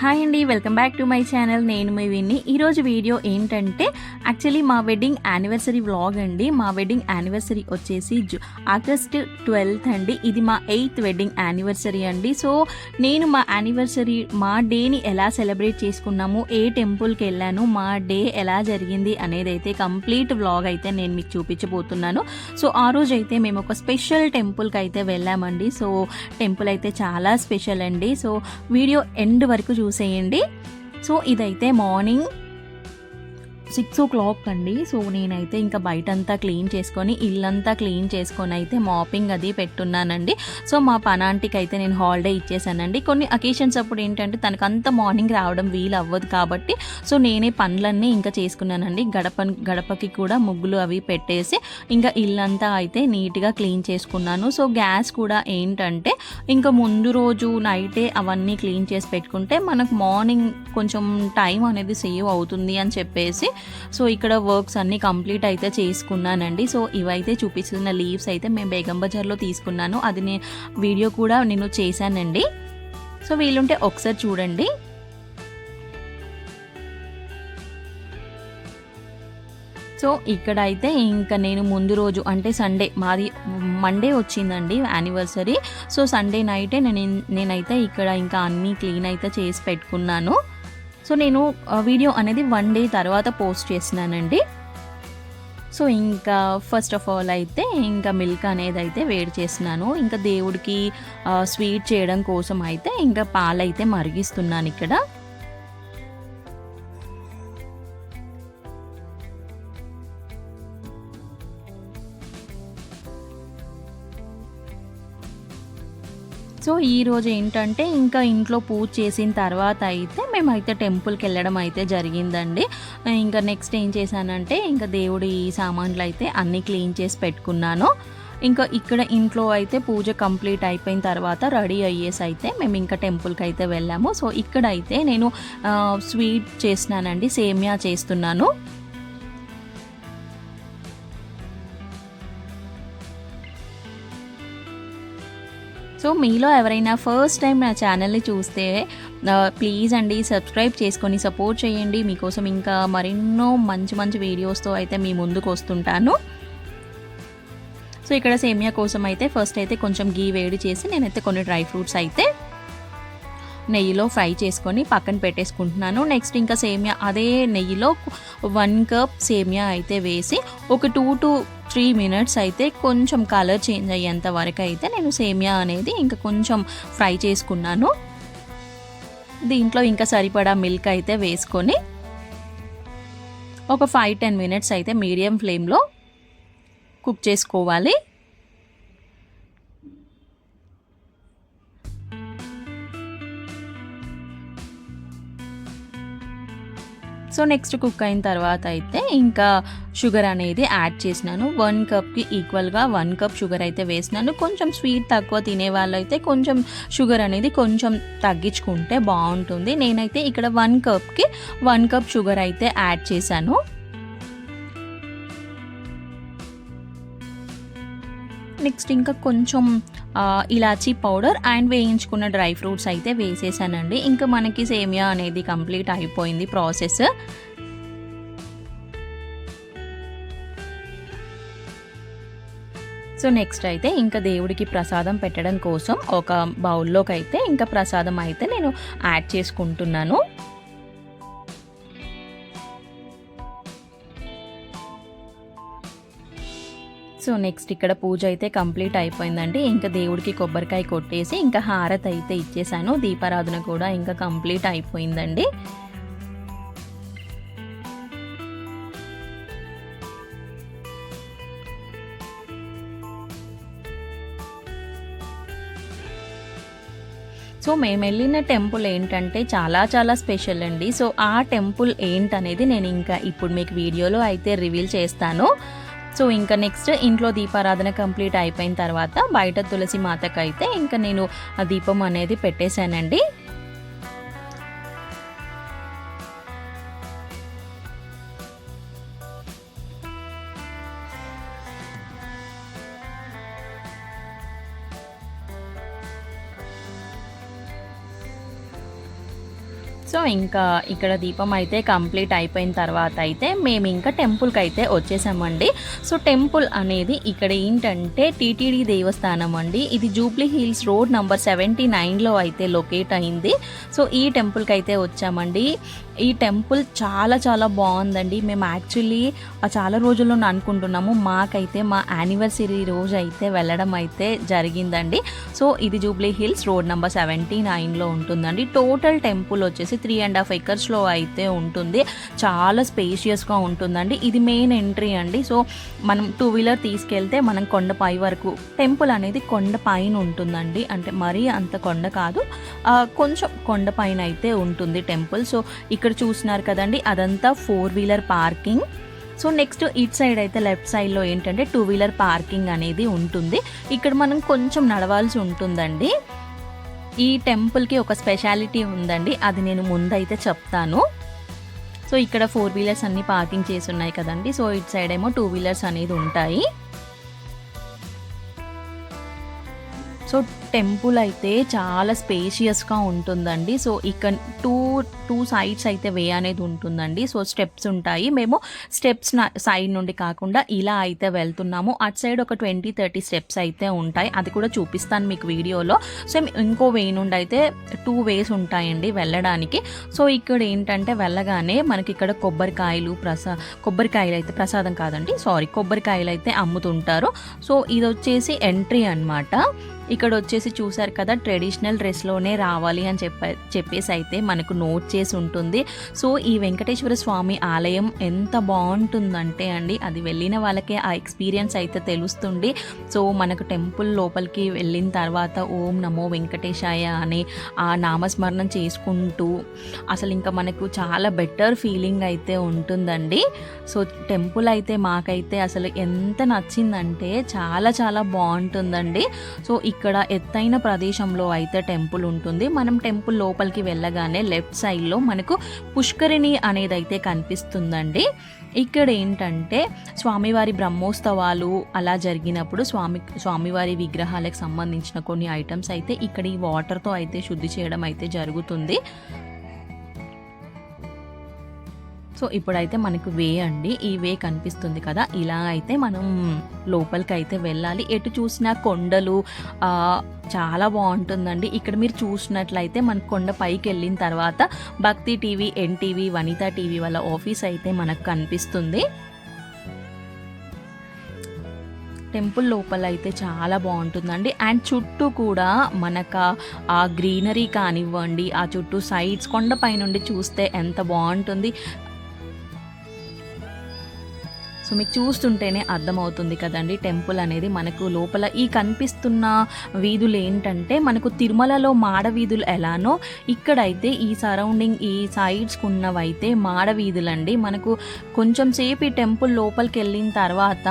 Hi అండి welcome back to my channel. నేను మీ విన్ని. ఈరోజు వీడియో ఏంటంటే యాక్చువల్లీ మా వెడ్డింగ్ యానివర్సరీ వ్లాగ్ అండి. మా వెడ్డింగ్ యానివర్సరీ వచ్చేసి జు ఆగస్ట్ ట్వెల్త్ అండి. ఇది మా ఎయిత్ వెడ్డింగ్ యానివర్సరీ అండి. సో నేను మా యానివర్సరీ మా డేని ఎలా సెలబ్రేట్ చేసుకున్నాము ఏ టెంపుల్కి వెళ్ళాను మా డే ఎలా జరిగింది అనేది అయితే కంప్లీట్ వ్లాగ్ అయితే నేను మీకు చూపించబోతున్నాను. సో ఆ రోజు అయితే మేము ఒక స్పెషల్ టెంపుల్కి అయితే వెళ్ళామండి. సో టెంపుల్ అయితే చాలా స్పెషల్ అండి. సో వీడియో ఎండ్ వరకు చూ చూసేయండి. సో ఇదైతే మార్నింగ్ సిక్స్ ఓ క్లాక్ అండి. సో నేనైతే ఇంకా బయటంతా క్లీన్ చేసుకొని ఇల్లంతా క్లీన్ చేసుకొని అయితే మాపింగ్ అది పెట్టున్నానండి. సో మా పనాంటికి అయితే నేను హాలిడే ఇచ్చేసానండి. కొన్ని అకేషన్స్ అప్పుడు ఏంటంటే తనకంత మార్నింగ్ రావడం వీలు అవ్వదు కాబట్టి సో నేనే పనులన్నీ ఇంకా చేసుకున్నానండి. గడప గడపకి కూడా ముగ్గులు అవి పెట్టేసి ఇంకా ఇల్లంతా అయితే నీట్గా క్లీన్ చేసుకున్నాను. సో గ్యాస్ కూడా ఏంటంటే ఇంకా ముందు రోజు నైటే అవన్నీ క్లీన్ చేసి పెట్టుకుంటే మనకు మార్నింగ్ కొంచెం టైం అనేది సేవ్ అవుతుంది అని చెప్పేసి సో ఇక్కడ వర్క్స్ అన్నీ కంప్లీట్ అయితే చేసుకున్నానండి. సో ఇవైతే చూపిస్తున్న లీవ్స్ అయితే మేము బేగం బజార్లో తీసుకున్నాను. అది నేను వీడియో కూడా నేను చేశానండి. సో వీలుంటే ఒకసారి చూడండి. సో ఇక్కడ అయితే ఇంకా నేను ముందు రోజు అంటే సండే మాది మండే వచ్చిందండి యానివర్సరీ. సో సండే నైటే నేను నేనైతే ఇక్కడ ఇంకా అన్నీ క్లీన్ అయితే చేసి పెట్టుకున్నాను. సో నేను వీడియో అనేది వన్ డే తర్వాత పోస్ట్ చేసినానండి. సో ఇంకా ఫస్ట్ ఆఫ్ ఆల్ అయితే ఇంకా మిల్క్ అనేది అయితే వేడి చేసినాను. ఇంకా దేవుడికి స్వీట్ చేయడం కోసం అయితే ఇంకా పాలైతే మరిగిస్తున్నాను ఇక్కడ. సో ఈరోజు ఏంటంటే ఇంకా ఇంట్లో పూజ చేసిన తర్వాత అయితే మేమైతే టెంపుల్కి వెళ్ళడం అయితే జరిగిందండి. ఇంకా నెక్స్ట్ ఏం చేశానంటే ఇంకా దేవుడి సామాన్లు అయితే అన్నీ క్లీన్ చేసి పెట్టుకున్నాను. ఇంకా ఇక్కడ ఇంట్లో అయితే పూజ కంప్లీట్ అయిపోయిన తర్వాత రెడీ అయ్యేసి అయితే మేము ఇంకా టెంపుల్కి అయితే వెళ్ళాము. సో ఇక్కడైతే నేను స్వీట్ చేసినానండి సేమియా చేస్తున్నాను. సో మీలో ఎవరైనా ఫస్ట్ టైం నా ఛానల్ని చూస్తే ప్లీజ్ అండి సబ్స్క్రైబ్ చేసుకొని సపోర్ట్ చేయండి. మీకోసం ఇంకా మరెన్నో మంచి మంచి వీడియోస్తో అయితే మీ ముందుకు వస్తుంటాను. సో ఇక్కడ సేమియా కోసం అయితే ఫస్ట్ అయితే కొంచెం గీ వేడి చేసి నేనైతే కొన్ని డ్రై ఫ్రూట్స్ అయితే నెయ్యిలో ఫ్రై చేసుకొని పక్కన పెట్టేసుకుంటున్నాను. నెక్స్ట్ ఇంకా సేమియా అదే నెయ్యిలో వన్ కప్ సేమియా అయితే వేసి ఒక టూ టు త్రీ మినిట్స్ అయితే కొంచెం కలర్ చేంజ్ అయ్యేంత వరకు అయితే నేను సేమియా అనేది ఇంకా కొంచెం ఫ్రై చేసుకున్నాను. దీంట్లో ఇంకా సరిపడా మిల్క్ అయితే వేసుకొని ఒక ఫైవ్ టెన్ మినిట్స్ అయితే మీడియం ఫ్లేమ్లో కుక్ చేసుకోవాలి. సో నెక్స్ట్ కుక్ అయిన తర్వాత అయితే ఇంకా షుగర్ అనేది యాడ్ చేసినాను. వన్ కప్కి ఈక్వల్గా వన్ కప్ షుగర్ అయితే వేసినాను. కొంచెం స్వీట్ తక్కువ తినే వాళ్ళు అయితే కొంచెం షుగర్ అనేది కొంచెం తగ్గించుకుంటే బాగుంటుంది. నేనైతే ఇక్కడ వన్ కప్కి వన్ కప్ షుగర్ అయితే యాడ్ చేశాను. నెక్స్ట్ ఇంకా కొంచెం ఇలాచీ పౌడర్ అండ్ వేయించుకున్న డ్రై ఫ్రూట్స్ అయితే వేసేసానండి. ఇంకా మనకి సేమియా అనేది కంప్లీట్ అయిపోయింది ప్రాసెస్. సో నెక్స్ట్ అయితే ఇంకా దేవుడికి ప్రసాదం పెట్టడం కోసం ఒక బౌల్లోకి అయితే ఇంకా ప్రసాదం అయితే నేను యాడ్ చేసుకుంటున్నాను. సో నెక్స్ట్ ఇక్కడ పూజ అయితే కంప్లీట్ అయిపోయిందండి. ఇంకా దేవుడికి కొబ్బరికాయ కొట్టేసి ఇంకా హారతి అయితే ఇచ్చేసాను. దీపారాధన కూడా ఇంకా కంప్లీట్ అయిపోయిందండి. సో మేము వెళ్ళిన టెంపుల్ ఏంటంటే చాలా చాలా స్పెషల్ అండి. సో ఆ టెంపుల్ ఏంటనేది నేను ఇంకా ఇప్పుడు మీకు వీడియోలో అయితే రివీల్ చేస్తాను. సో ఇంకా నెక్స్ట్ ఇంట్లో దీపారాధన కంప్లీట్ అయిపోయిన తర్వాత బయట తులసి మాతకైతే ఇంకా నేను ఆ దీపం అనేది పెట్టేశానండి. ఇంకా ఇక్కడ దీపం అయితే కంప్లీట్ అయిపోయిన తర్వాత అయితే మేము ఇంకా టెంపుల్కి అయితే వచ్చేసామండి. సో టెంపుల్ అనేది ఇక్కడ ఏంటంటే టీటీడీ దేవస్థానం అండి. ఇది Jubilee Hills road number seventy నైన్లో అయితే లొకేట్ అయింది. సో ఈ టెంపుల్కి అయితే వచ్చామండి. ఈ టెంపుల్ చాలా చాలా బాగుందండి. మేము యాక్చువల్లీ చాలా రోజుల్లో అనుకుంటున్నాము. మాకైతే మా యానివర్సరీ రోజు అయితే వెళ్ళడం అయితే జరిగిందండి. సో ఇది Jubilee Hills road number seventy నైన్లో ఉంటుందండి. టోటల్ టెంపుల్ వచ్చేసి త్రీ అండ్ హాఫ్ ఎకర్స్లో అయితే ఉంటుంది. చాలా స్పేషియస్గా ఉంటుందండి. ఇది మెయిన్ ఎంట్రీ అండి. సో మనం టూ వీలర్ తీసుకెళ్తే మనం కొండపై వరకు టెంపుల్ అనేది కొండ పైన ఉంటుందండి. అంటే మరీ అంత కొండ కాదు. కొంచెం కొండ పైన అయితే ఉంటుంది టెంపుల్. సో ఇక్కడ చూసినారు కదండి అదంతా four wheeler parking. So next it side అయితే లెఫ్ట్ సైడ్లో ఏంటంటే టూ వీలర్ పార్కింగ్ అనేది ఉంటుంది. ఇక్కడ మనం కొంచెం నడవాల్సి ఉంటుందండి. ఈ టెంపుల్కి ఒక స్పెషాలిటీ ఉందండి. అది నేను ముందైతే చెప్తాను. సో ఇక్కడ ఫోర్ వీలర్స్ అన్నీ పార్కింగ్ చేసి ఉన్నాయి కదండి. సో ఇట్ సైడ్ ఏమో టూ వీలర్స్ అనేది ఉంటాయి. సో టెంపుల్ అయితే చాలా స్పేషియస్గా ఉంటుందండి. సో ఇక్కడ టూ టూ సైడ్స్ అయితే వే అనేది ఉంటుందండి. సో స్టెప్స్ ఉంటాయి. మేము స్టెప్స్ సైడ్ నుండి కాకుండా ఇలా అయితే వెళ్తున్నాము. అటు సైడ్ ఒక ట్వంటీ థర్టీ స్టెప్స్ అయితే ఉంటాయి. అది కూడా చూపిస్తాను మీకు వీడియోలో. సో ఇంకో వే నుండి అయితే టూ వేస్ ఉంటాయండి వెళ్ళడానికి. సో ఇక్కడ ఏంటంటే వెళ్ళగానే మనకి ఇక్కడ కొబ్బరికాయలు ప్రసా కొబ్బరికాయలు అయితే ప్రసాదం కాదండి. సారీ కొబ్బరికాయలు అయితే అమ్ముతుంటారు. సో ఇది వచ్చేసి ఎంట్రీ అన్నమాట. ఇక్కడ వచ్చేసి చూసారు కదా ట్రెడిషనల్ డ్రెస్లోనే రావాలి అని చెప్ప చెప్పేసి అయితే మనకు నోట్ చేసి ఉంటుంది. సో ఈ వెంకటేశ్వర స్వామి ఆలయం ఎంత బాగుంటుందంటే అండి అది వెళ్ళిన వాళ్ళకే ఆ ఎక్స్పీరియన్స్ అయితే తెలుస్తుంది. సో మనకు టెంపుల్ లోపలికి వెళ్ళిన తర్వాత ఓం నమో వెంకటేశాయ అని ఆ నామస్మరణం చేసుకుంటూ అసలు ఇంకా మనకు చాలా బెటర్ ఫీలింగ్ అయితే ఉంటుందండి. సో టెంపుల్ అయితే మాకైతే అసలు ఎంత నచ్చిందంటే చాలా చాలా బాగుంటుందండి. సో ఇక్కడ ఎత్తైన ప్రదేశంలో అయితే టెంపుల్ ఉంటుంది. మనం టెంపుల్ లోపలికి వెళ్ళగానే లెఫ్ట్ సైడ్లో మనకు పుష్కరిణి అనేది అయితే కనిపిస్తుందండి. ఇక్కడ ఏంటంటే స్వామివారి బ్రహ్మోత్సవాలు అలా జరిగినప్పుడు స్వామి స్వామివారి విగ్రహాలకు సంబంధించిన కొన్ని ఐటమ్స్ అయితే ఇక్కడ ఈ వాటర్తో అయితే శుద్ధి చేయడం అయితే జరుగుతుంది. సో ఇప్పుడైతే మనకు వే అండి. ఈ వే కనిపిస్తుంది కదా. ఇలా అయితే మనం లోపలికి అయితే వెళ్ళాలి. ఎటు చూసినా కొండలు చాలా బాగుంటుందండి. ఇక్కడ మీరు చూసినట్లయితే మన కొండ పైకి వెళ్ళిన తర్వాత Bhakti TV NTV Vanitha TV వాళ్ళ ఆఫీస్ అయితే మనకు కనిపిస్తుంది. టెంపుల్ లోపల అయితే చాలా బాగుంటుందండి. అండ్ చుట్టూ కూడా మనకు ఆ గ్రీనరీ కానివ్వండి ఆ చుట్టూ సైడ్స్ కొండపై నుండి చూస్తే ఎంత బాగుంటుంది. సో మీకు చూస్తుంటేనే అర్థమవుతుంది కదండి. టెంపుల్ అనేది మనకు లోపల ఈ కనిపిస్తున్న వీధులు ఏంటంటే మనకు తిరుమలలో మాడ వీధులు ఎలానో ఇక్కడైతే ఈ సరౌండింగ్ ఈ సైడ్స్ ఉన్నవైతే మాడ వీధులండి. మనకు కొంచెం సేపు ఈ టెంపుల్ లోపలికి వెళ్ళిన తర్వాత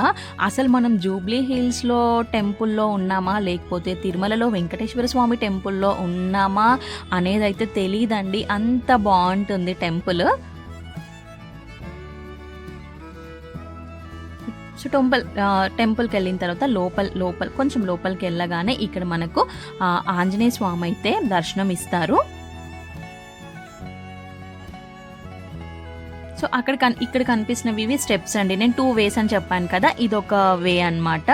అసలు మనం జూబ్లీ హిల్స్లో టెంపుల్లో ఉన్నామా లేకపోతే తిరుమలలో వెంకటేశ్వర స్వామి టెంపుల్లో ఉన్నామా అనేది అయితే తెలియదండి అంత బాగుంటుంది టెంపుల్. సో టెంపుల్ టెంపుల్కి వెళ్ళిన తర్వాత లోపల లోపల కొంచెం లోపలికి వెళ్ళగానే ఇక్కడ మనకు ఆంజనేయ స్వామి అయితే దర్శనం ఇస్తారు. సో అక్కడ కన్ ఇక్కడ కనిపిస్తున్నవి ఇవి స్టెప్స్ అండి. నేను టూ వేస్ అని చెప్పాను కదా ఇది ఒక వే అన్నమాట.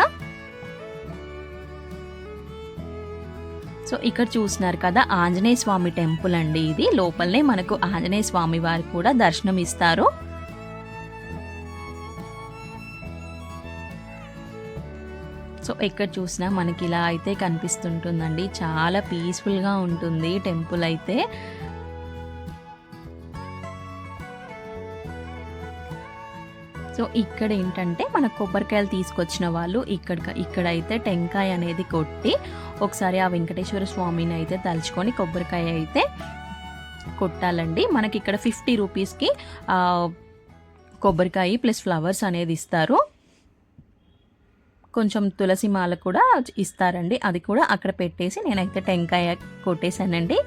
సో ఇక్కడ చూస్తున్నారు కదా ఆంజనేయ స్వామి టెంపుల్ అండి ఇది. లోపలనే మనకు ఆంజనేయ స్వామి వారు కూడా దర్శనం ఇస్తారు. సో ఎక్కడ చూసినా మనకి ఇలా అయితే కనిపిస్తుంటుందండి. చాలా పీస్ఫుల్గా ఉంటుంది టెంపుల్ అయితే. సో ఇక్కడ ఏంటంటే మన కొబ్బరికాయలు తీసుకొచ్చిన వాళ్ళు ఇక్కడ ఇక్కడైతే టెంకాయ అనేది కొట్టి ఒకసారి ఆ వెంకటేశ్వర స్వామిని అయితే తలుచుకొని కొబ్బరికాయ అయితే కొట్టాలండి. మనకి ఇక్కడ ఫిఫ్టీ రూపీస్కి కొబ్బరికాయ ప్లస్ ఫ్లవర్స్ అనేది ఇస్తారు. కొంచెం తులసి మాల కూడా ఇస్తారండి. అది కూడా అక్కడ పెట్టేసి నేనైతే టెంకాయ కొట్టేశానండి.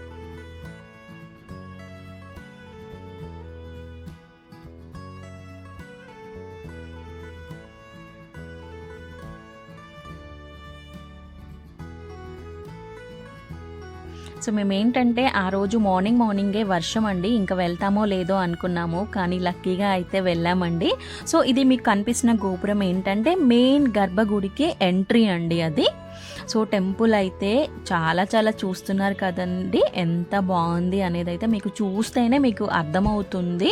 సో మేము ఏంటంటే ఆ రోజు మార్నింగ్ మార్నింగే వర్షం అండి ఇంకా వెళ్తామో లేదో అనుకున్నాము కానీ లక్కీగా అయితే వెళ్ళామండి. సో ఇది మీకు కనిపిస్తున్న గోపురం ఏంటంటే మెయిన్ గర్భగుడికి ఎంట్రీ అండి అది. సో టెంపుల్ అయితే చాలా చాలా చూస్తున్నారు కదండి ఎంత బాగుంది అనేది అయితే మీకు చూస్తేనే మీకు అర్థమవుతుంది.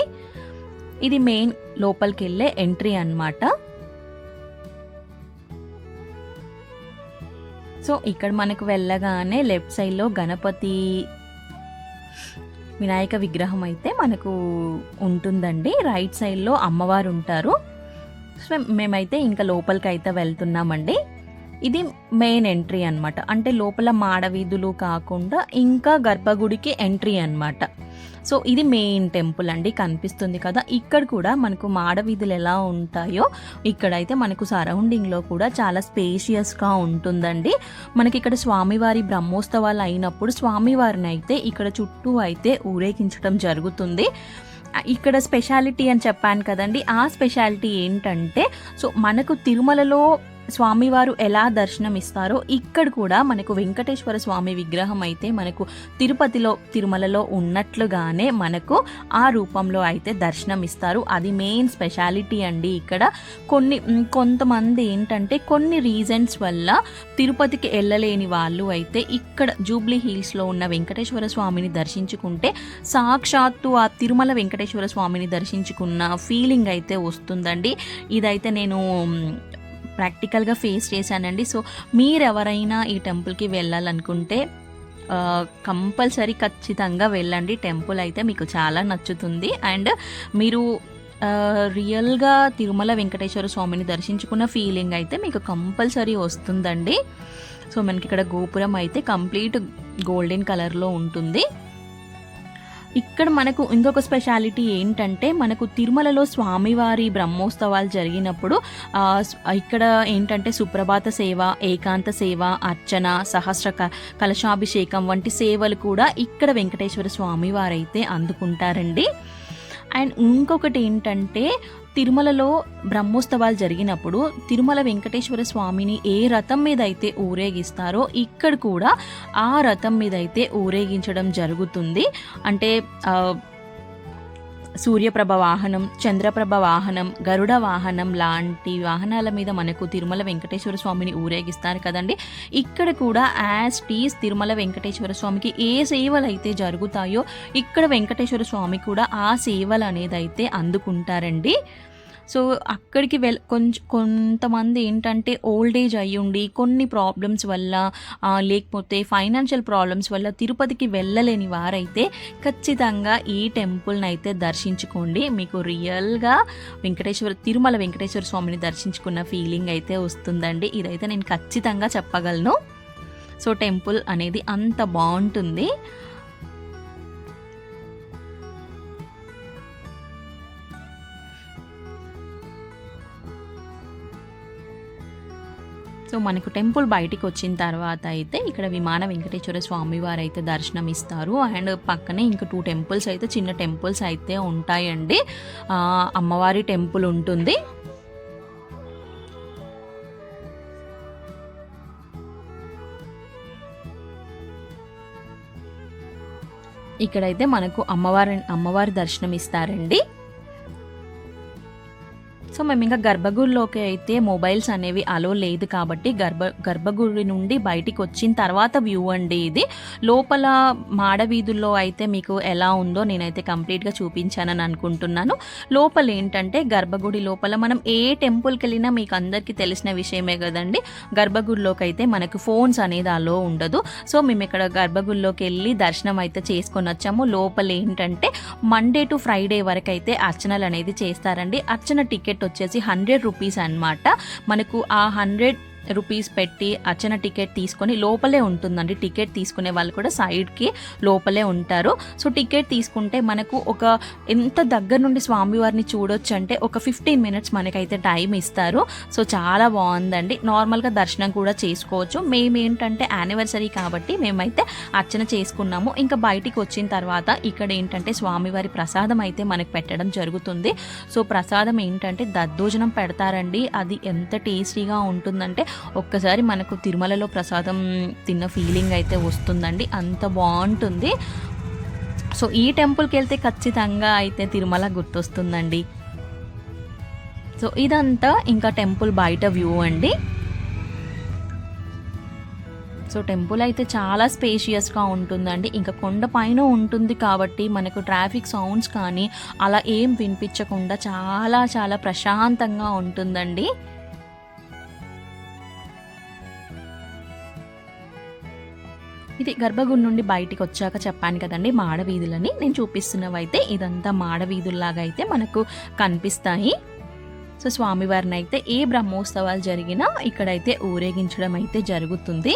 ఇది మెయిన్ లోపలికి వెళ్ళే ఎంట్రీ అన్నమాట. సో ఇక్కడ మనకు వెళ్ళగానే లెఫ్ట్ సైడ్లో గణపతి వినాయక విగ్రహం అయితే మనకు ఉంటుందండి. రైట్ సైడ్లో అమ్మవారు ఉంటారు. సో మేమైతే ఇంకా లోపలికి అయితే వెళ్తున్నామండి. ఇది మెయిన్ ఎంట్రీ అన్నమాట. అంటే లోపల మాడవీధులు కాకుండా ఇంకా గర్భగుడికి ఎంట్రీ అన్నమాట. సో ఇది మెయిన్ టెంపుల్ అండి కనిపిస్తుంది కదా. ఇక్కడ కూడా మనకు మాడవీధులు ఎలా ఉంటాయో ఇక్కడైతే మనకు సరౌండింగ్లో కూడా చాలా స్పేషియస్గా ఉంటుందండి. మనకి ఇక్కడ స్వామివారి బ్రహ్మోత్సవాలు అయినప్పుడు స్వామివారిని అయితే ఇక్కడ చుట్టూ అయితే ఊరేగించడం జరుగుతుంది. ఇక్కడ స్పెషాలిటీ అని చెప్పాను కదండి ఆ స్పెషాలిటీ ఏంటంటే సో మనకు తిరుమలలో స్వామివారు ఎలా దర్శనం ఇస్తారో ఇక్కడ కూడా మనకు వెంకటేశ్వర స్వామి విగ్రహం అయితే మనకు తిరుపతిలో తిరుమలలో ఉన్నట్లుగానే మనకు ఆ రూపంలో అయితే దర్శనం ఇస్తారు అది మెయిన్ స్పెషాలిటీ అండి ఇక్కడ. కొన్ని కొంతమంది ఏంటంటే కొన్ని రీజన్స్ వల్ల తిరుపతికి వెళ్ళలేని వాళ్ళు అయితే ఇక్కడ జూబ్లీ హిల్స్లో ఉన్న వెంకటేశ్వర స్వామిని దర్శించుకుంటే సాక్షాత్తు ఆ తిరుమల వెంకటేశ్వర స్వామిని దర్శించుకున్న ఫీలింగ్ అయితే వస్తుందండి. ఇదైతే నేను ప్రాక్టికల్గా ఫేస్ చేశానండి. సో మీరు ఎవరైనా ఈ టెంపుల్కి వెళ్ళాలనుకుంటే కంపల్సరీ ఖచ్చితంగా వెళ్ళండి. టెంపుల్ అయితే మీకు చాలా నచ్చుతుంది. అండ్ మీరు రియల్గా తిరుమల వెంకటేశ్వర స్వామిని దర్శించుకున్న ఫీలింగ్ అయితే మీకు కంపల్సరీ వస్తుందండి. సో మనకి ఇక్కడ గోపురం అయితే కంప్లీట్ గోల్డెన్ కలర్లో ఉంటుంది. ఇక్కడ మనకు ఇంకొక స్పెషాలిటీ ఏంటంటే మనకు తిరుమలలో స్వామివారి బ్రహ్మోత్సవాలు జరిగినప్పుడు ఇక్కడ ఏంటంటే సుప్రభాత సేవ ఏకాంత సేవ అర్చన సహస్ర కలశాభిషేకం వంటి సేవలు కూడా ఇక్కడ వెంకటేశ్వర స్వామి వారైతే అందుకుంటారండి. అండ్ ఇంకొకటి ఏంటంటే తిరుమలలో బ్రహ్మోత్సవాలు జరిగినప్పుడు తిరుమల వెంకటేశ్వర స్వామిని ఏ రథం మీద అయితే ఊరేగిస్తారో ఇక్కడ కూడా ఆ రథం మీద అయితే ఊరేగించడం జరుగుతుంది. అంటే సూర్యప్రభ వాహనం చంద్రప్రభ వాహనం గరుడ వాహనం లాంటి వాహనాల మీద మనకు తిరుమల వెంకటేశ్వర స్వామిని ఊరేగిస్తారు కదండి. ఇక్కడ కూడా యాజ్ టీస్ తిరుమల వెంకటేశ్వర స్వామికి ఏ సేవలు అయితే జరుగుతాయో ఇక్కడ వెంకటేశ్వర స్వామి కూడా ఆ సేవలు అనేది అయితే అందుకుంటారండి. సో అక్కడికి వెల్ కొంచెం కొంతమంది ఏంటంటే ఓల్డ్ ఏజ్ అయ్యుండి కొన్ని ప్రాబ్లమ్స్ వల్ల లేకపోతే ఫైనాన్షియల్ ప్రాబ్లమ్స్ వల్ల తిరుపతికి వెళ్ళలేని వారైతే ఖచ్చితంగా ఈ టెంపుల్ని అయితే దర్శించుకోండి. మీకు రియల్గా వెంకటేశ్వర తిరుమల వెంకటేశ్వర స్వామిని దర్శించుకున్న ఫీలింగ్ అయితే వస్తుందండి. ఇదైతే నేను ఖచ్చితంగా చెప్పగలను. సో టెంపుల్ అనేది అంత బాగుంటుంది. సో మనకు టెంపుల్ బయటికి వచ్చిన తర్వాత అయితే ఇక్కడ విమాన వెంకటేశ్వర స్వామి వారు అయితే దర్శనం ఇస్తారు అండ్ పక్కనే ఇంకా టూ టెంపుల్స్ అయితే చిన్న టెంపుల్స్ అయితే ఉంటాయండి. అమ్మవారి టెంపుల్ ఉంటుంది. ఇక్కడైతే మనకు అమ్మవారి అమ్మవారి దర్శనం ఇస్తారండి సో మేము ఇంకా గర్భగుడిలోకి అయితే మొబైల్స్ అనేవి అలో లేదు కాబట్టి గర్భ గర్భగుడి నుండి బయటికి వచ్చిన తర్వాత వ్యూ అండి ఇది. లోపల మాడవీధుల్లో అయితే మీకు ఎలా ఉందో నేనైతే కంప్లీట్గా చూపించానని అనుకుంటున్నాను. లోపల ఏంటంటే గర్భగుడి లోపల మనం ఏ టెంపుల్కి వెళ్ళినా మీకు అందరికీ తెలిసిన విషయమే కదండి. గర్భగుడిలోకి అయితే మనకు ఫోన్స్ అనేది అలో ఉండదు. సో మేము ఇక్కడ గర్భగుడిలోకి వెళ్ళి దర్శనం అయితే చేసుకొని వచ్చాము. లోపల ఏంటంటే మండే టు ఫ్రైడే వరకు అయితే అర్చనలు అనేది చేస్తారండి. అర్చన టికెట్ వచ్చేసి హండ్రెడ్ రూపీస్ అన్నమాట. మనకు ఆ హండ్రెడ్ రూపీస్ పెట్టి అర్చన టికెట్ తీసుకొని లోపలే ఉంటుందండి. టికెట్ తీసుకునే వాళ్ళు కూడా సైడ్కి లోపలే ఉంటారు. సో టికెట్ తీసుకుంటే మనకు ఒక ఎంత దగ్గర నుండి స్వామివారిని చూడొచ్చు అంటే ఒక ఫిఫ్టీన్ మినిట్స్ మనకైతే టైం ఇస్తారు. సో చాలా బాగుందండి. నార్మల్గా దర్శనం కూడా చేసుకోవచ్చు. మేము ఏంటంటే యానివర్సరీ కాబట్టి మేమైతే అర్చన చేసుకున్నాము. ఇంకా బయటికి వచ్చిన తర్వాత ఇక్కడ ఏంటంటే స్వామివారి ప్రసాదం అయితే మనకు పెట్టడం జరుగుతుంది. సో ప్రసాదం ఏంటంటే దద్దోజనం పెడతారండి. అది ఎంత టేస్టీగా ఉంటుందంటే ఒక్కసారి మనకు తిరుమలలో ప్రసాదం తిన్న ఫీలింగ్ అయితే వస్తుందండి. అంత బాగుంటుంది. సో ఈ టెంపుల్కి వెళ్తే ఖచ్చితంగా అయితే తిరుమల గుర్తొస్తుందండి. సో ఇదంతా ఇంకా టెంపుల్ బయట వ్యూ అండి. సో టెంపుల్ అయితే చాలా స్పేషియస్గా ఉంటుందండి. ఇంకా కొండ పైన ఉంటుంది కాబట్టి మనకు ట్రాఫిక్ సౌండ్స్ కానీ అలా ఏం వినిపించకుండా చాలా చాలా ప్రశాంతంగా ఉంటుందండి. ఇది గర్భగుడి నుండి బయటికి వచ్చాక చెప్పాను కదండి మాడవీధులని. నేను చూపిస్తున్నవైతే ఇదంతా మాడవీధుల్లాగా అయితే మనకు కనిపిస్తాయి. సో స్వామివారిని అయితే ఏ బ్రహ్మోత్సవాలు జరిగినా ఇక్కడైతే ఊరేగించడం అయితే జరుగుతుంది.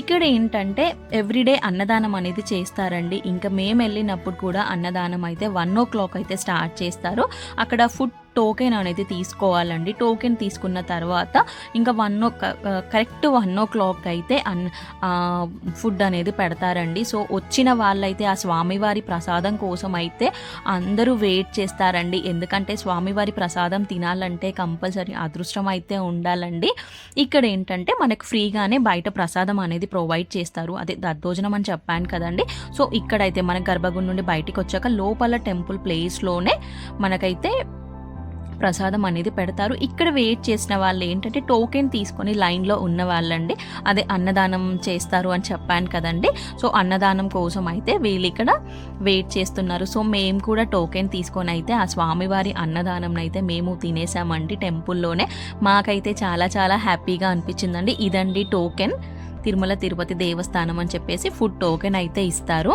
ఇక్కడ ఏంటంటే ఎవ్రీడే అన్నదానం అనేది చేస్తారండి. ఇంకా మేము వెళ్ళినప్పుడు కూడా అన్నదానం అయితే వన్ ఓ క్లాక్ అయితే స్టార్ట్ చేస్తారు. అక్కడ ఫుడ్ టోకెన్ అనేది తీసుకోవాలండి. టోకెన్ తీసుకున్న తర్వాత ఇంకా one o correct one o'clock అయితే అన్ ఫుడ్ అనేది పెడతారండి. సో వచ్చిన వాళ్ళైతే ఆ స్వామివారి ప్రసాదం కోసం అయితే అందరూ వెయిట్ చేస్తారండి. ఎందుకంటే స్వామివారి ప్రసాదం తినాలంటే కంపల్సరీ అదృష్టం అయితే ఉండాలండి. ఇక్కడ ఏంటంటే మనకు ఫ్రీగానే బయట ప్రసాదం అనేది ప్రొవైడ్ చేస్తారు. అదే దద్దోజనం అని చెప్పాను కదండి. సో ఇక్కడైతే మన గర్భగుడి నుండి బయటికి వచ్చాక లోపల టెంపుల్ ప్లేస్లోనే మనకైతే ప్రసాదం అనేది పెడతారు. ఇక్కడ వెయిట్ చేసిన వాళ్ళు ఏంటంటే టోకెన్ తీసుకొని లైన్లో ఉన్న వాళ్ళండి. అదే అన్నదానం చేస్తారు అని చెప్పాను కదండి. సో అన్నదానం కోసం అయితే వీళ్ళు ఇక్కడ వెయిట్ చేస్తున్నారు. సో మేము కూడా టోకెన్ తీసుకొని అయితే ఆ స్వామివారి అన్నదానం అయితే మేము తినేసామండి టెంపుల్లోనే మాకైతే చాలా చాలా హ్యాపీగా అనిపించిందండి. ఇదండి టోకెన్ తిరుమల తిరుపతి దేవస్థానం అని చెప్పేసి ఫుడ్ టోకెన్ అయితే ఇస్తారు.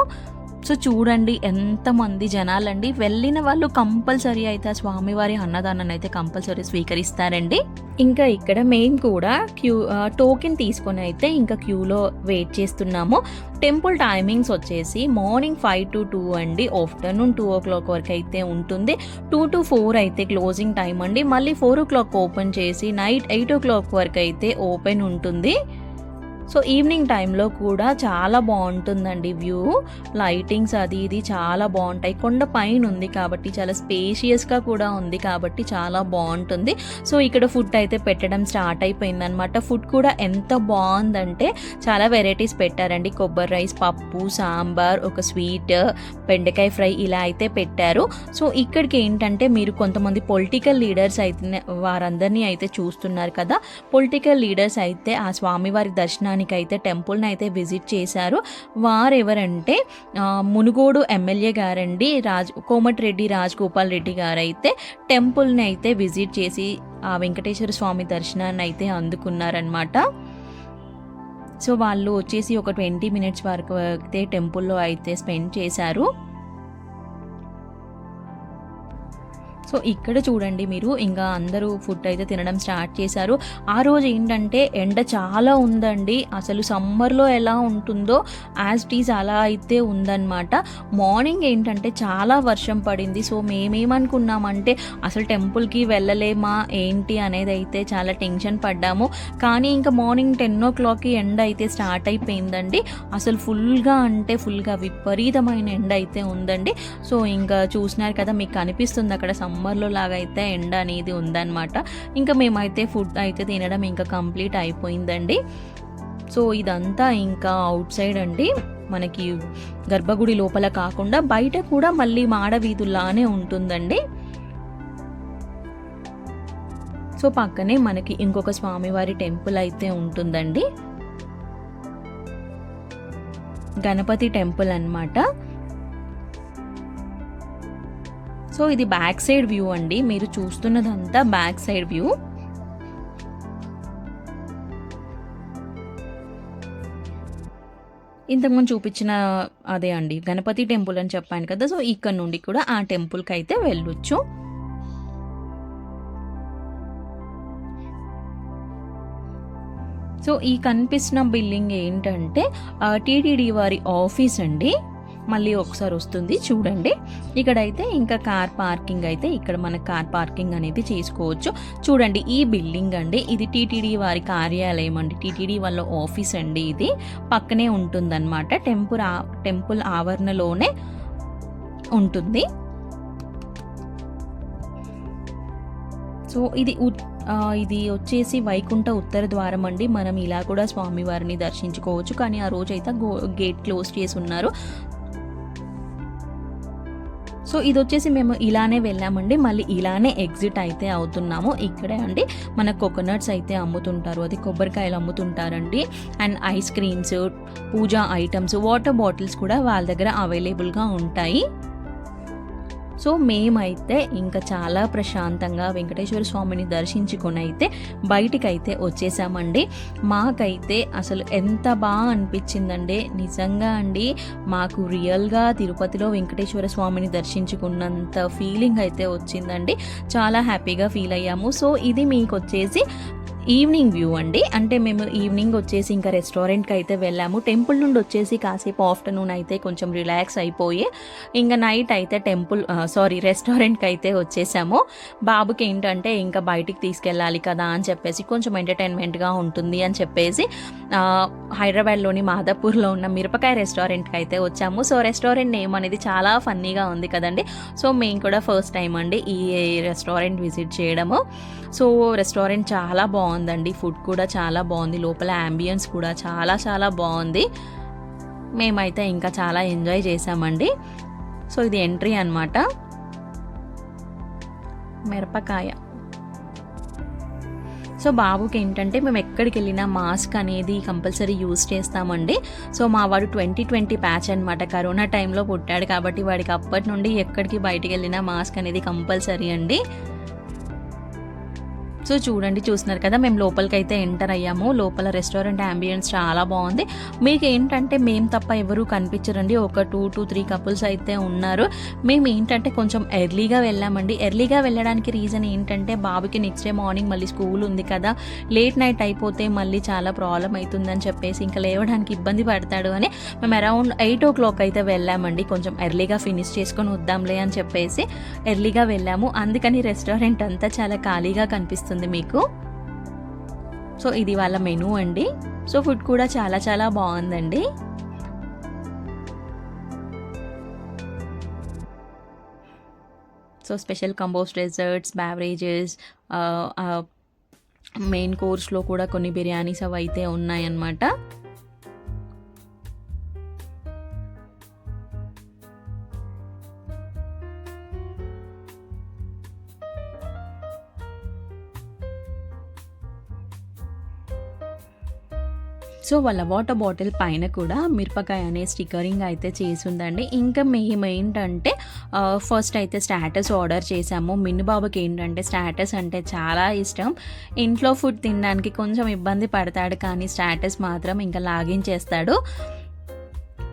సో చూడండి ఎంతమంది జనాలండి. వెళ్ళిన వాళ్ళు కంపల్సరీ అయితే ఆ స్వామివారి అన్నదానాన్ని అయితే కంపల్సరీ స్వీకరిస్తారండి. ఇంకా ఇక్కడ మేము కూడా క్యూ టోకెన్ తీసుకొని అయితే ఇంకా క్యూలో వెయిట్ చేస్తున్నాము. టెంపుల్ టైమింగ్స్ వచ్చేసి మార్నింగ్ ఫైవ్ టు టూ అండి. ఆఫ్టర్నూన్ టూ ఓ క్లాక్ వరకు అయితే ఉంటుంది. టూ టు ఫోర్ అయితే క్లోజింగ్ టైం అండి. మళ్ళీ ఫోర్ ఓ క్లాక్ ఓపెన్ చేసి నైట్ ఎయిట్ ఓ క్లాక్ వరకు అయితే ఓపెన్ ఉంటుంది. సో ఈవినింగ్ టైంలో కూడా చాలా బాగుంటుందండి వ్యూ. లైటింగ్స్ అది ఇది చాలా బాగుంటాయి. కొండ పైన ఉంది కాబట్టి చాలా స్పేషియస్గా కూడా ఉంది కాబట్టి చాలా బాగుంటుంది. సో ఇక్కడ ఫుడ్ అయితే పెట్టడం స్టార్ట్ అయిపోయింది అనమాట ఫుడ్ కూడా ఎంత బాగుందంటే చాలా వెరైటీస్ పెట్టారండి. కొబ్బరి రైస్ పప్పు సాంబార్ ఒక స్వీట్ బెండకాయ ఫ్రై ఇలా అయితే పెట్టారు. సో ఇక్కడికి ఏంటంటే మీరు కొంతమంది పొలిటికల్ లీడర్స్ అయితే వారందరినీ అయితే చూస్తున్నారు కదా. పొలిటికల్ లీడర్స్ అయితే ఆ స్వామివారి దర్శనానికి అయితే టెంపుల్ని అయితే విజిట్ చేశారు. వారెవరంటే మునుగోడు ఎమ్మెల్యే గారండి రాజ్ కోమటిరెడ్డి రాజగోపాల్ రెడ్డి గారు అయితే టెంపుల్ని అయితే విజిట్ చేసి ఆ వెంకటేశ్వర స్వామి దర్శనాన్ని అయితే అందుకున్నారనమాట సో వాళ్ళు వచ్చేసి ఒక ట్వంటీ మినిట్స్ వరకు అయితే టెంపుల్లో అయితే స్పెండ్ చేశారు. సో ఇక్కడ చూడండి మీరు ఇంకా అందరూ ఫుడ్ అయితే తినడం స్టార్ట్ చేశారు. ఆ రోజు ఏంటంటే ఎండ చాలా ఉందండి. అసలు సమ్మర్లో ఎలా ఉంటుందో యాజ్ టీజ్ అలా అయితే ఉందన్నమాట. మార్నింగ్ ఏంటంటే చాలా వర్షం పడింది. సో మేమేమనుకున్నామంటే అసలు టెంపుల్కి వెళ్ళలేమా ఏంటి అనేది అయితే చాలా టెన్షన్ పడ్డాము. కానీ ఇంకా మార్నింగ్ టెన్ ఓ క్లాక్కి ఎండ అయితే స్టార్ట్ అయిపోయిందండి. అసలు ఫుల్గా అంటే ఫుల్గా విపరీతమైన ఎండ అయితే ఉందండి. సో ఇంకా చూసినారు కదా మీకు కనిపిస్తుంది అక్కడ సమ్మర్లో లాగా అయితే ఎండ అనేది ఉందన్నమాట. ఇంకా మేమైతే ఫుడ్ అయితే తినడం ఇంకా కంప్లీట్ అయిపోయిందండి. సో ఇదంతా ఇంకా అవుట్ సైడ్ అండి. మనకి గర్భగుడి లోపల కాకుండా బయట కూడా మళ్ళీ మాడ వీధుల్లానే ఉంటుందండి. సో పక్కనే మనకి ఇంకొక స్వామివారి టెంపుల్ అయితే ఉంటుందండి. గణపతి టెంపుల్ అన్నమాట. సో ఇది బ్యాక్ సైడ్ వ్యూ అండి. మీరు చూస్తున్నదంతా బ్యాక్ సైడ్ వ్యూ. ఇంతకుముందు చూపించిన అదే అండి. గణపతి టెంపుల్ అని చెప్పాను కదా సో ఇక్కడ నుండి కూడా ఆ టెంపుల్కి అయితే వెళ్ళొచ్చు. సో ఈ కనిపిస్తున్న బిల్డింగ్ ఏంటంటే టీటీడీ వారి ఆఫీస్ అండి. మళ్ళీ ఒకసారి వస్తుంది చూడండి. ఇక్కడైతే ఇంకా కార్ పార్కింగ్ అయితే ఇక్కడ మన కార్ పార్కింగ్ అనేది చేసుకోవచ్చు. చూడండి ఈ బిల్డింగ్ అండి ఇది టీటీడీ వారి కార్యాలయం అండి. టీటీడీ వాళ్ళ ఆఫీస్ అండి ఇది. పక్కనే ఉంటుందన్నమాట టెంపుల్ టెంపుల్ ఆవరణలోనే ఉంటుంది. సో ఇది ఇది వచ్చేసి వైకుంఠ ఉత్తర ద్వారం అండి. మనం ఇలా కూడా స్వామివారిని దర్శించుకోవచ్చు. కానీ ఆ రోజు అయితే గో గేట్ క్లోజ్ చేసి ఉన్నారు. సో ఇది వచ్చేసి మేము ఇలానే వెళ్ళామండి. మళ్ళీ ఇలానే ఎగ్జిట్ అయితే అవుతున్నాము. ఇక్కడే అండి. మన కోకోనట్స్ అయితే అమ్ముతుంటారు. అది కొబ్బరికాయలు అమ్ముతుంటారండి. And ice creams puja items water bottles కూడా వాళ్ళ దగ్గర అవైలబుల్గా ఉంటాయి. సో మేమైతే ఇంకా చాలా ప్రశాంతంగా వెంకటేశ్వర స్వామిని దర్శించుకొని అయితే బయటికైతే వచ్చేసామండి. మాకైతే అసలు ఎంత బాగా అనిపించిందండి నిజంగా అండి మాకు రియల్గా తిరుపతిలో వెంకటేశ్వర స్వామిని దర్శించుకున్నంత ఫీలింగ్ అయితే వచ్చిందండి. చాలా హ్యాపీగా ఫీల్ అయ్యాము. సో ఇది మీకు వచ్చేసి ఈవినింగ్ వ్యూ అండి. అంటే మేము ఈవినింగ్ వచ్చేసి ఇంకా రెస్టారెంట్కి అయితే వెళ్ళాము. టెంపుల్ నుండి వచ్చేసి కాసేపు ఆఫ్టర్నూన్ అయితే కొంచెం రిలాక్స్ అయిపోయి ఇంకా నైట్ అయితే టెంపుల్ సారీ రెస్టారెంట్కి అయితే వచ్చేసాము. బాబుకి ఏంటంటే ఇంకా బయటికి తీసుకెళ్ళాలి కదా అని చెప్పేసి కొంచెం ఎంటర్టైన్మెంట్గా ఉంటుంది అని చెప్పేసి హైదరాబాద్లోని మాదాపూర్లో ఉన్న మిరపకాయ రెస్టారెంట్కి అయితే వచ్చాము. సో రెస్టారెంట్ నేమ్ అనేది చాలా ఫన్నీగా ఉంది కదండి. సో మేము కూడా ఫస్ట్ టైం అండి ఈ రెస్టారెంట్ విజిట్ చేయడము. సో రెస్టారెంట్ చాలా బాగుంది. బాగుందండి. ఫుడ్ కూడా చాలా బాగుంది. లోపల అంబియన్స్ కూడా చాలా చాలా బాగుంది. మేమైతే ఇంకా చాలా ఎంజాయ్ చేసామండి సో ఇది ఎంట్రీ అనమాట మిరపకాయ. సో బాబుకి ఏంటంటే మేము ఎక్కడికి వెళ్ళినా మాస్క్ అనేది కంపల్సరీ యూజ్ చేస్తామండి. సో మా వాడు ట్వంటీ ట్వంటీ ప్యాచ్ అనమాట కరోనా టైంలో పుట్టాడు కాబట్టి వాడికి అప్పటి నుండి ఎక్కడికి బయటికి వెళ్ళినా మాస్క్ అనేది కంపల్సరీ అండి. సో చూడండి చూస్తున్నారు కదా మేము లోపలికి అయితే ఎంటర్ అయ్యాము. లోపల రెస్టారెంట్ అంబియన్స్ చాలా బాగుంది. మీకు ఏంటంటే మేము తప్ప ఎవరు కనిపించరండి. ఒక టూ టు త్రీ కపుల్స్ అయితే ఉన్నారు. మేము ఏంటంటే కొంచెం ఎర్లీగా వెళ్ళామండి. ఎర్లీగా వెళ్ళడానికి రీజన్ ఏంటంటే బాబుకి నెక్స్ట్ డే మార్నింగ్ మళ్ళీ స్కూల్ ఉంది కదా. లేట్ నైట్ అయిపోతే మళ్ళీ చాలా ప్రాబ్లం అవుతుందని చెప్పేసి ఇంకా లేవడానికి ఇబ్బంది పడతాడు అని మేము అరౌండ్ ఎయిట్ ఓ క్లాక్ అయితే వెళ్ళామండి. కొంచెం ఎర్లీగా ఫినిష్ చేసుకొని వద్దాంలే అని చెప్పేసి ఎర్లీగా వెళ్ళాము. అందుకని రెస్టారెంట్ అంతా చాలా ఖాళీగా కనిపిస్తుంది. మీకు. సో ఇది వాళ్ళ మెనూ అండి. సో ఫుడ్ కూడా చాలా చాలా బాగుందండి. So special combos desserts beverages main కోర్స్లో కూడా కొన్ని బిర్యానీస్ అవి అయితే ఉన్నాయన్నమాట. సో వాళ్ళ వాటర్ బాటిల్ పైన కూడా మిరపకాయ అనే స్టిక్కరింగ్ అయితే చేసి ఉందండి ఇంకా మేము ఏంటంటే ఫస్ట్ అయితే స్టాటస్ ఆర్డర్ చేసాము. మిన్ను బాబుకి ఏంటంటే స్టాటస్ అంటే చాలా ఇష్టం. ఇంట్లో ఫుడ్ తినడానికి కొంచెం ఇబ్బంది పడతాడు కానీ స్టాటస్ మాత్రం ఇంకా లాగించేస్తాడు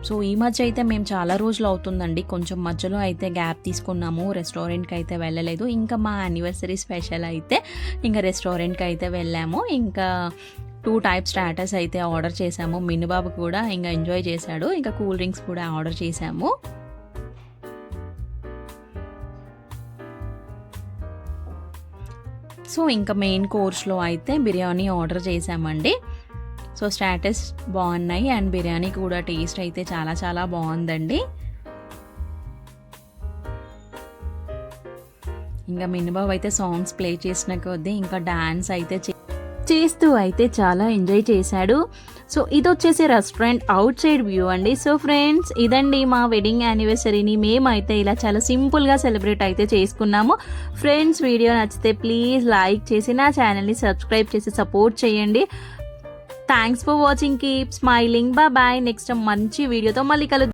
సో ఈ మధ్య అయితే మేము చాలా రోజులు అవుతుందండి. కొంచెం మధ్యలో అయితే గ్యాప్ తీసుకున్నాము. రెస్టారెంట్కి అయితే వెళ్ళలేదు. ఇంకా మా యానివర్సరీ స్పెషల్ అయితే ఇంకా రెస్టారెంట్కి అయితే వెళ్ళాము. ఇంకా టూ టైప్ స్టాటస్ అయితే ఆర్డర్ చేశాము. మిన్నుబాబు కూడా ఇంకా ఎంజాయ్ చేశాడు. ఇంకా కూల్ డ్రింక్స్ కూడా ఆర్డర్ చేసాము సో ఇంకా మెయిన్ కోర్స్లో అయితే బిర్యానీ ఆర్డర్ చేశామండి. సో స్టాటస్ బాగున్నాయి. అండ్ బిర్యానీ కూడా టేస్ట్ అయితే చాలా చాలా బాగుందండి. ఇంకా మినిబాబు అయితే సాంగ్స్ ప్లే చేసిన కొద్దీ ఇంకా డాన్స్ అయితే చేస్తూ అయితే చాలా ఎంజాయ్ చేశాడు. సో ఇది వచ్చేసి రెస్టారెంట్ అవుట్ సైడ్ వ్యూ అండి. సో ఫ్రెండ్స్ ఇదండి మా వెడ్డింగ్ యానివర్సరీని మేమైతే ఇలా చాలా సింపుల్గా సెలబ్రేట్ అయితే చేసుకున్నాము. ఫ్రెండ్స్ వీడియో నచ్చితే ప్లీజ్ లైక్ చేసి నా ఛానల్ని సబ్స్క్రైబ్ చేసి సపోర్ట్ చేయండి. Thanks for watching. Keep smiling. Bye. Next మంచి వీడియోతో మళ్ళీ కలుద్దాం.